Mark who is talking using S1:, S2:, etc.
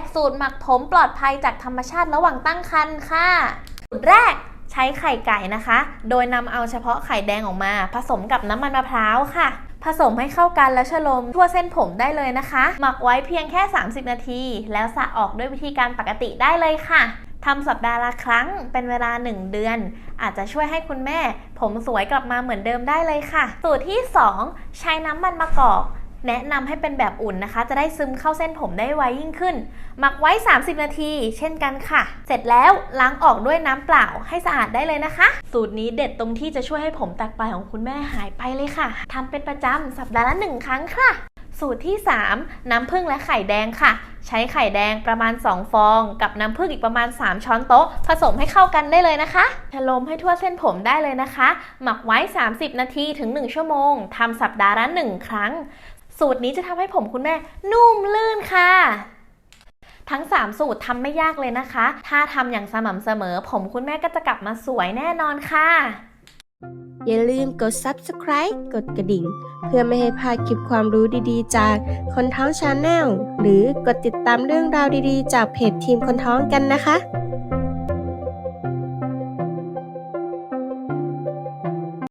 S1: กสูตรหมักผมปลอดภัยจากธรรมชาติระหว่างตั้งครรภ์ค่ะสูตรแรกใช้ไข่ไก่นะคะ โดยนำเอาเฉพาะไข่แดงออกมา ผสมกับน้ำมันมะพร้าวค่ะ ผสมให้เข้ากันแล้วชะโลมทั่วเส้นผมได้เลยนะคะ หมักไว้เพียงแค่ 30 นาที แล้วสระออกด้วยวิธีการปกติได้เลยค่ะทำสัปดาห์ละครั้งเป็นเวลา 1 เดือน อาจจะช่วยให้คุณแม่ ผมสวยกลับมาเหมือนเดิมได้เลยค่ะ สูตรที่ 2 ใช้น้ำมันมะกอก แนะนำให้เป็นแบบอุ่นนะคะ จะได้ซึมเข้าเส้นผมได้ไวยิ่งขึ้น หมักไว้ 30 นาที เช่นกันค่ะ เสร็จแล้วล้างออกด้วยน้ำเปล่าให้สะอาดได้เลยนะคะ สูตรนี้เด็ดตรงที่จะช่วยให้ผมแตกปลายของคุณแม่หายไปเลยค่ะทำเป็นประจำสัปดาห์ละหนึ่งครั้งค่ะสูตรที่ 3 น้ำผึ้งและไข่แดงค่ะ ใช้ไข่แดงประมาณ 2 ฟอง กับน้ำผึ้งอีกประมาณ 3 ช้อนโต๊ะ ผสมให้เข้ากันได้เลยนะคะชะลมให้ทั่วเส้นผมได้เลยนะคะ หมักไว้ 30 นาทีถึง 1 ชั่วโมงทำสัปดาห์ละ1ครั้ง สูตรนี้จะทำให้ผมคุณแม่นุ่มลื่นค่ะ ทั้ง 3 สูตรทำไม่ยากเลยนะคะ ถ้าทำอย่างสม่ำเสมอ ผมคุณแม่ก็จะกลับมาสวยแน่นอนค่ะ
S2: อย่าลืมกด subscribe กดกระดิ่ง เพื่อไม่ให้พลาดคลิปความรู้ดีๆ จากคนท้องชาแนลหรือกดติดตามเรื่องราวดีๆ จากเพจทีมคนท้องกันนะคะ